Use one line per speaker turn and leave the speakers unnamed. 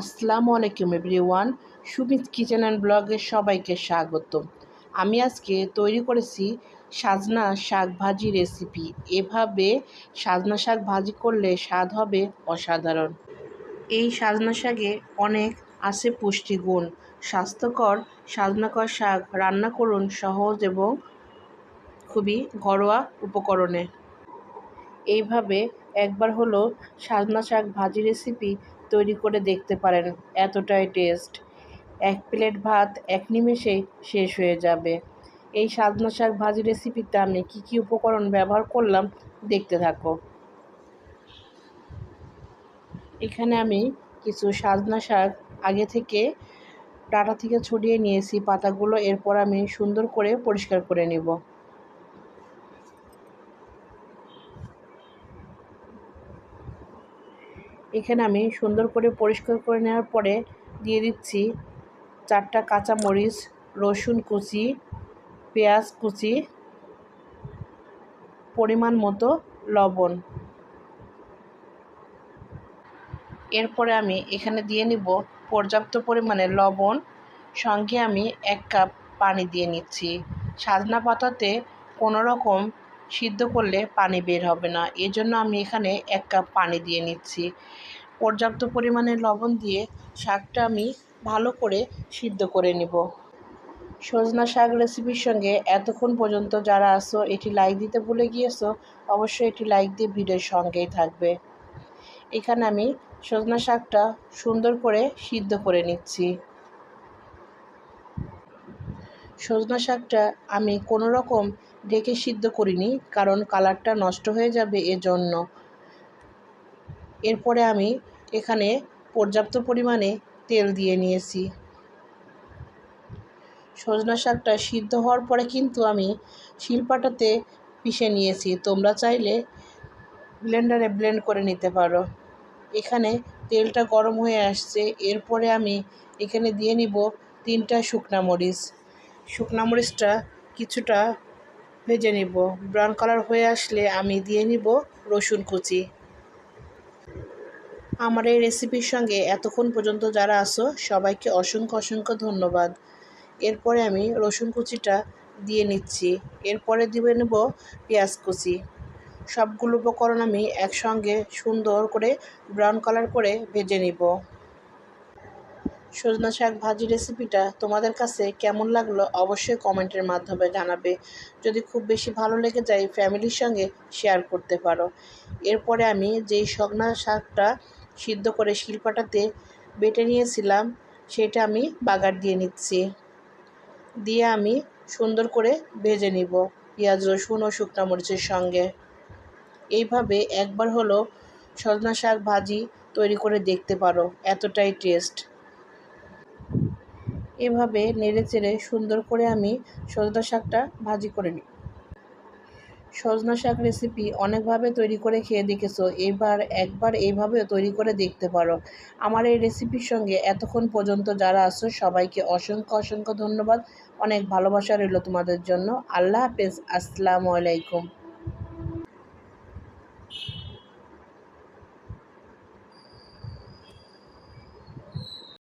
আসসালামু আলাইকুম, everyone. Sumit kitchen and ব্লগে সবাইকে স্বাগত। আমি আজকে তৈরি করেছি সাজনা শাক ভাজি রেসিপি। এভাবে সাজনা শাক ভাজি করলে স্বাদ হবে অসাধারণ। এই সাজনা শাকে অনেক আছে পুষ্টিগুণ। স্বাস্থ্যকর সাজনাকর শাক রান্না করুন সহজ এবং খুবই ঘরোয়া উপকরণে। এইভাবে একবার হলো সাজনা শাক ভাজি রেসিপি তৈরি করে দেখতে পারেন, এতটাই টেস্ট এক প্লেট ভাত, এক নিমেষেই শেষ হয়ে যাবে। এই সাজনা শাক ভাজি রেসিপিতে আমি কী কী উপকরণ ব্যবহার করলাম দেখতে থাকো। এখানে আমি কিছু সাজনা শাক আগে থেকে ডাটা থেকে ছড়িয়ে নিয়েছি, পাতাগুলো এরপর আমি সুন্দর করে পরিষ্কার করে নেব। এখানে আমি সুন্দর করে পরিষ্কার করে নেওয়ার পরে দিয়ে দিচ্ছি চারটা কাঁচা মরিচ রসুন কুচি, পেঁয়াজ কুচি, পরিমাণ মতো লবণ। এরপরে আমি এখানে দিয়ে নিব পর্যাপ্ত পরিমাণে লবণ। সঙ্গে আমি এক কাপ পানি দিয়ে নিচ্ছি। সাজনা পাতাতে কোনো রকম সিদ্ধ করলে পানি বের হবে না। এজন্য আমি এখানে এক কাপ পানি দিয়ে নিচ্ছি। পর্যাপ্ত পরিমাণে লবণ দিয়ে শাকটা আমি ভালো করে সিদ্ধ করে নিব। সজনা শাক রেসিপির সঙ্গে এতক্ষণ পর্যন্ত যারা আসো এটি লাইক দিতে ভুলে গিয়েছো, অবশ্যই এটি লাইক দিয়ে ভিডিওর সঙ্গেই থাকবে। এখানে আমি সজনা শাকটা সুন্দর করে সিদ্ধ করে নিচ্ছি। সজনা শাকটা আমি কোনো রকম ঢেকে সিদ্ধ করিনি, কারণ কালারটা নষ্ট হয়ে যাবে এজন্য। এরপরে আমি এখানে পর্যাপ্ত পরিমাণে তেল দিয়ে নিয়েছি। সজনা শাকটা সিদ্ধ হওয়ার পরে কিন্তু আমি শিলপাটাতে পিষে নিয়েছি। তোমরা চাইলে ব্লেন্ডারে ব্লেন্ড করে নিতে পারো। এখানে তেলটা গরম হয়ে আসছে। এরপরে আমি এখানে দিয়ে নিব তিনটা শুকনা মরিচ। শুকনা মরিচটা কিছুটা ভেজে নিব। ব্রাউন কালার হয়ে আসলে আমি দিয়ে নিব রসুন কুচি। আমার এই রেসিপির সঙ্গে এতক্ষণ পর্যন্ত যারা আসো সবাইকে অসংখ্য অসংখ্য ধন্যবাদ। এরপরে আমি রসুন কুচিটা দিয়ে নিচ্ছি। এরপরে দিয়ে নেব পেঁয়াজ কুচি। সবগুলো উপকরণ আমি একসঙ্গে সুন্দর করে ব্রাউন কালার করে ভেজে নিব। সজনা শাক ভাজি রেসিপিটা তোমাদের কাছে কেমন লাগল অবশ্যই কমেন্টের মাধ্যমে জানাবে। যদি খুব বেশি ভালো লেগে যায় ফ্যামিলির সঙ্গে শেয়ার করতে পারো। এরপরে আমি যেই সজনা শাকটা সিদ্ধ করে শিলপাটাতে বেটে নিয়েছিলাম, সেটা আমি বাগার দিয়ে নিচ্ছি। দিয়ে আমি সুন্দর করে ভেজে নিব পেঁয়াজ, রসুন ও শুকনো মরিচের সঙ্গে। এইভাবে একবার হলো সজনা শাক ভাজি তৈরি করে দেখতে পারো, এতটাই টেস্ট। এভাবে নেড়ে চেড়ে সুন্দর করে আমি সজনা শাকটা ভাজি করে নিই। সজনা শাক রেসিপি অনেকভাবে তৈরি করে খেয়ে দেখেছ। এবার একবার এইভাবেও তৈরি করে দেখতে পারো। আমার এই রেসিপির সঙ্গে এতক্ষণ পর্যন্ত যারা আছো, সবাইকে অসংখ্য অসংখ্য ধন্যবাদ। অনেক ভালোবাসা রইল তোমাদের জন্য। আল্লাহ হাফেজ। আসসালামু আলাইকুম।